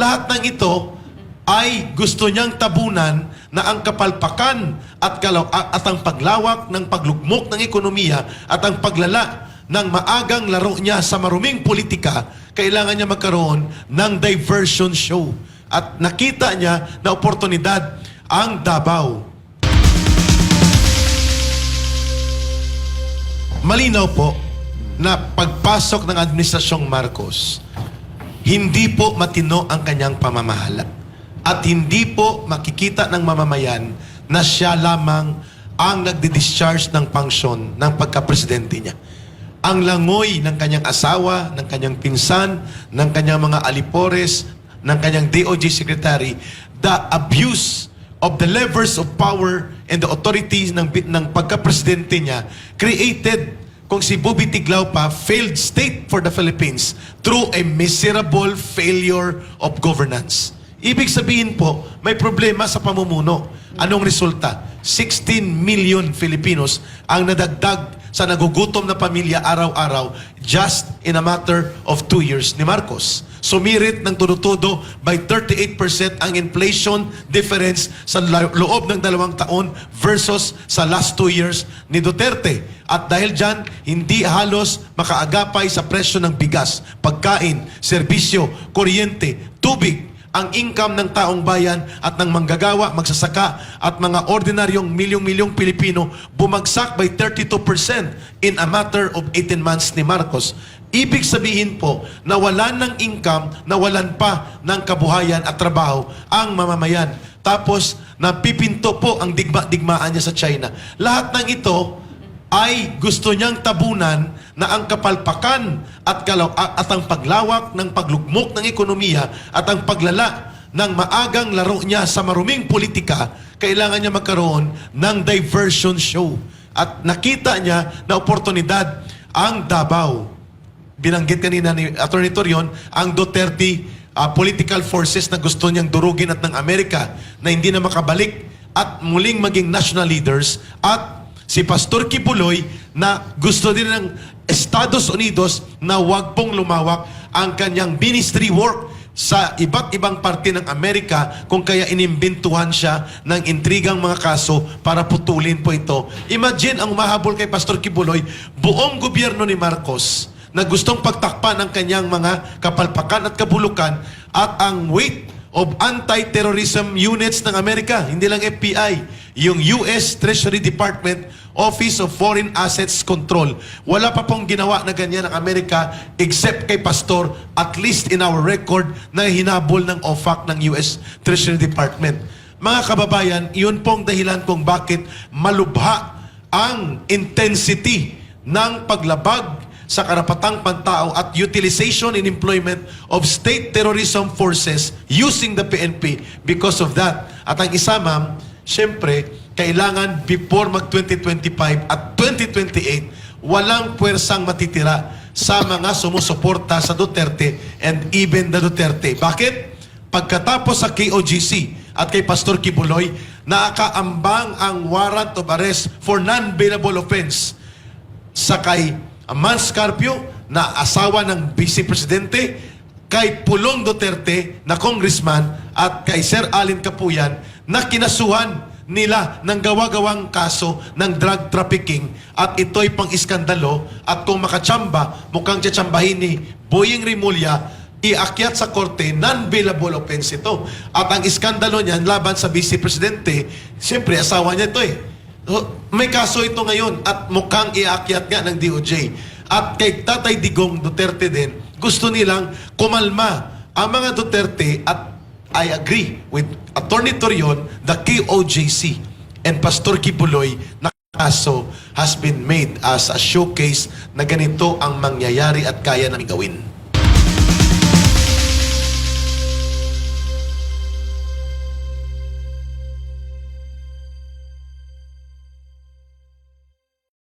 Lahat ng ito ay gusto niyang tabunan na ang kapalpakan at, at ang paglawak ng paglugmok ng ekonomiya at ang paglala ng maagang laro niya sa maruming politika, kailangan niya magkaroon ng diversion show. At nakita niya na oportunidad ang Davao. Malinaw po na pagpasok ng Administrasyong Marcos, hindi po matino ang kanyang pamamahala. At hindi po makikita ng mamamayan na siya lamang ang nagdi-discharge ng pangsyon ng pagka-presidente niya. Ang langoy ng kanyang asawa, ng kanyang pinsan, ng kanyang mga alipores, ng kanyang DOJ secretary, the abuse of the levers of power and the authorities ng, ng pagka-presidente niya created kung si Bobby Tiglao pa failed state for the Philippines through a miserable failure of governance. Ibig sabihin po, may problema sa pamumuno. Anong resulta? 16 million Filipinos ang nadagdag sa nagugutom na pamilya araw-araw just in a matter of two years ni Marcos. Sumirit ng tunutudo by 38% ang inflation difference sa loob ng dalawang taon versus sa last two years ni Duterte. At dahil dyan, hindi halos makaagapay sa presyo ng bigas, pagkain, serbisyo, kuryente, tubig, ang income ng taong bayan at ng manggagawa, magsasaka at mga ordinaryong milyong-milyong Pilipino bumagsak by 32% in a matter of 18 months ni Marcos. Ibig sabihin po, nawalan ng income, nawalan pa ng kabuhayan at trabaho ang mamamayan. Tapos, napipinto po ang digma-digmaan niya sa China. Lahat ng ito ay gusto niyang tabunan na ang kapalpakan at, kalaw- at ang paglawak ng paglugmok ng ekonomiya at ang paglala ng maagang laro niya sa maruming politika, kailangan niya magkaroon ng diversion show. At nakita niya na oportunidad ang Davao. Binanggit kanina ni Atty. Torion, ang Duterte uh, political forces na gusto niyang durugin at ng Amerika na hindi na makabalik at muling maging national leaders at si Pastor Kibuloy na gusto din ng Estados Unidos na wag pong lumawak ang kanyang ministry work sa iba't ibang parte ng Amerika kung kaya inimbintuhan siya ng intrigang mga kaso para putulin po ito. Imagine ang umahabol kay Pastor Kibuloy, buong gobyerno ni Marcos na gustong pagtakpan ng kanyang mga kapalpakan at kabulukan at ang weight of anti-terrorism units ng Amerika, hindi lang FBI, yung US Treasury Department Office of Foreign Assets Control. Wala pa pong ginawa na ganyan ng Amerika except kay Pastor, at least in our record, na hinabol ng OFAC ng US Treasury Department. Mga kababayan, yun pong dahilan kung bakit malubha ang intensity ng paglabag sa karapatang pantao at utilization and employment of state terrorism forces using the PNP because of that. At ang isa, ma'am, syempre, kailangan before mag-2025 at 2028, walang puwersang matitira sa mga sumusuporta sa Duterte and even the Duterte. Bakit? Pagkatapos sa KOGC at kay Pastor Kibuloy, nakakaambang ang warrant of arrest for non-bailable offense sa kay Mans Carpio na asawa ng Vice Presidente, kay Pulong Duterte na congressman at kay Sir Alin Kapuyan na kinasuhan nila ng gawa-gawang kaso ng drug trafficking at ito'y pang iskandalo at kung makachamba, mukhang tsatsambahin ni Boying Rimulya iakyat sa korte, non-bailable offense ito. At ang iskandalo niyan laban sa Vice Presidente, siyempre asawa niya ito eh. May kaso ito ngayon at mukhang iakyat nga ng DOJ. At kay Tatay Digong Duterte din, gusto nilang kumalma ang mga Duterte at I agree with Attorney Torion, the KOJC and Pastor Kibuloy na kaso has been made as a showcase na ganito ang mangyayari at kaya namin gawin.